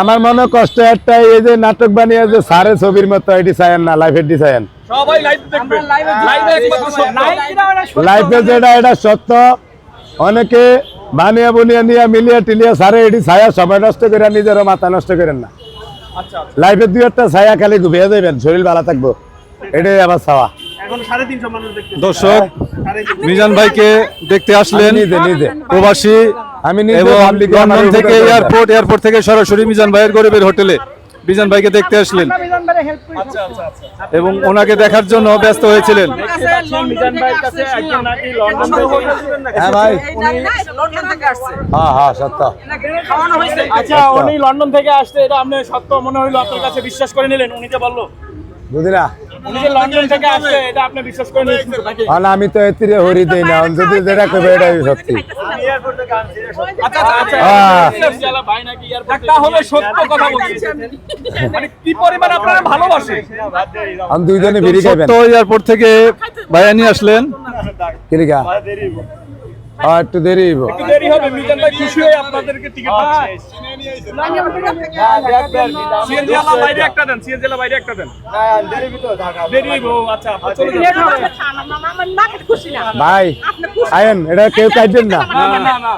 আমার মনে কষ্ট একটাই এই যে নাটক বানিয়ে যে সারে ছবির মতো এটি চায়েন না লাইফের ডি চায়েন সবাই লাইফে যেটা এটা সত্য। অনেকে বানিয়া বুনিয়া নিয়ে মিলিয়া টিলিয়া সারে এটি ছায়া সময় নষ্ট করে নিজেরও মাথা নষ্ট করেন না। লাইফের লাইফে দুই একটা ছায়া খালি ঘুমিয়ে যাবেন শরীর ভালো থাকব। এটাই আবার ছাওয়া দর্শক মিজান ভাইকে দেখতে আসলেন। নিজে নিজে। প্রবাসী আমি লন্ডন থেকে এয়ারপোর্ট এয়ারপোর্ট থেকে সরাসরি মিজান ভাইয়ের গরিবের হোটেলে মিজান ভাইকে দেখতে আসলেন। আচ্ছা আচ্ছা আচ্ছা এবং ওনাকে দেখার জন্য ব্যস্ত হয়েছিলেন। দেখতে পাচ্ছেন মিজান ভাইয়ের কাছে একজন নাকি লন্ডন থেকে হ্যাঁ ভাই। হ্যাঁ হ্যাঁ সত্য। এনাকে খাওয়ানো হয়েছে। আচ্ছা উনি লন্ডন থেকে আসছে এটা আপনি সত্য মনে হইল আপনার কাছে বিশ্বাস করে নিলেন উনি যে বলল। বুঝলি আমি তো এতিরে হরি দিই না যদি যেটা করবে এটাই সত্যি। আচ্ছা আচ্ছা আচ্ছা মানে আমি দুইজনে বিড়ি খাইবেন। সত্য এয়ারপোর্ট থেকে ভাইয়া নিয়ে আসলেন। হ্যাঁ একটু দেরি হইব একটু দেরি হবে মিজান ভাই খুশি হয়ে আপনাদেরকে টিকিট দিচ্ছে সিএনজি আলা বাইরে একটা দেন সিএনজি আলা বাইরে একটা দেন দেরি হইব আচ্ছা চলে যান ভাই আয়েন এটা কেউ কাটবেন না না না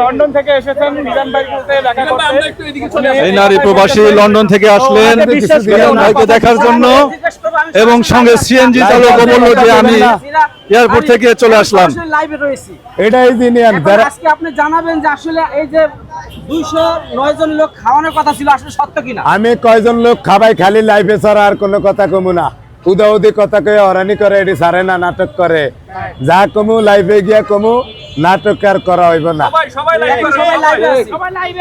লন্ডন থেকে এসেছেন মিজান এই নারী প্রবাসী লন্ডন থেকে আসলেন মিজান ভাইকে দেখার জন্য। এবং সঙ্গে সিএনজি চালক বলল যে আমি এয়ারপোর্ট থেকে চলে আসলাম। এটাই দিনিয়ান আজকে আপনি জানাবেন যে আসলে এই যে জন লোক খাওয়ানোর কথা ছিল আসলে সত্য কিনা আমি কয়জন লোক খাবাই খালি লাইফে ছাড়া আর কোনো কথা কমু না। উদাউদি কথা কয়ে অরানি করে এটি সারে না নাটক করে। যা কমু লাইফে গিয়া কমু নাটক আর করা হইব না। সবাই সবাই লাইভ সবাই লাইভে আছি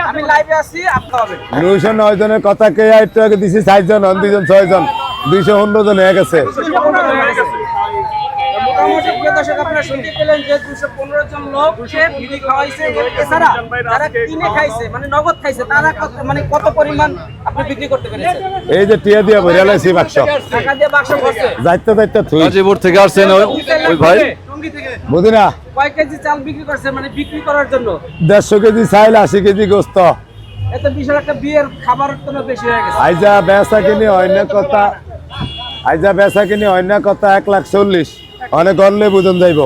আমি লাইভে আছি আপনি হবে দুইশো নয় জনের কথা কে একটু আগে দিছি ষাট জন হন দুইজন ছয় জন দুইশো পনেরো জন হয়ে গেছে। মোটামুটি প্রিয় দর্শক আপনারা শুনতে পেলেন যে দুশো পনেরো জন বিড়ি খাওয়াইছে এছাড়া যারা কিনে খাইছে মানে নগদ খাইছে তারা কত মানে কত পরিমাণ আপনি বিক্রি করতে পেরেছেন? এই যে টিয়া দিয়া বাক্স। টাকা দিয়ে বাক্স ভরছে। যাইতে থুই। গাজীপুর থেকে আসছেন ওই ওই ভাই। বুঝিনা কয় কেজি চাল বিক্রি করছে মানে বিক্রি করার জন্য? দেড়শো কেজি চাইল আশি কেজি গোস্ত। এত বিশাল একটা বিয়ের খাবারের জন্য বেশি হয়ে গেছে। আইজা বেচা কিনি অন্য কথা আইজা বেচা কিনি অন্য কথা এক লাখ চল্লিশ। অনেক অনলে বুঝন যাইব।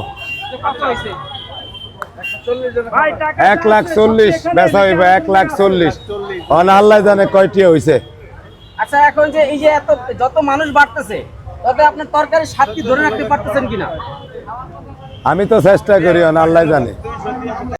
এক লাখ চল্লিশ বেচা হইব এক লাখ চল্লিশ। অন আল্লাহ জানে কয়টি হইছে। আচ্ছা এখন যে এই যে এত যত মানুষ বাড়তেছে তবে আপনার তরকারি স্বাদ কি ধরে রাখতে পারতেছেন কিনা? আমি তো চেষ্টা করি অন আল্লাহ জানে।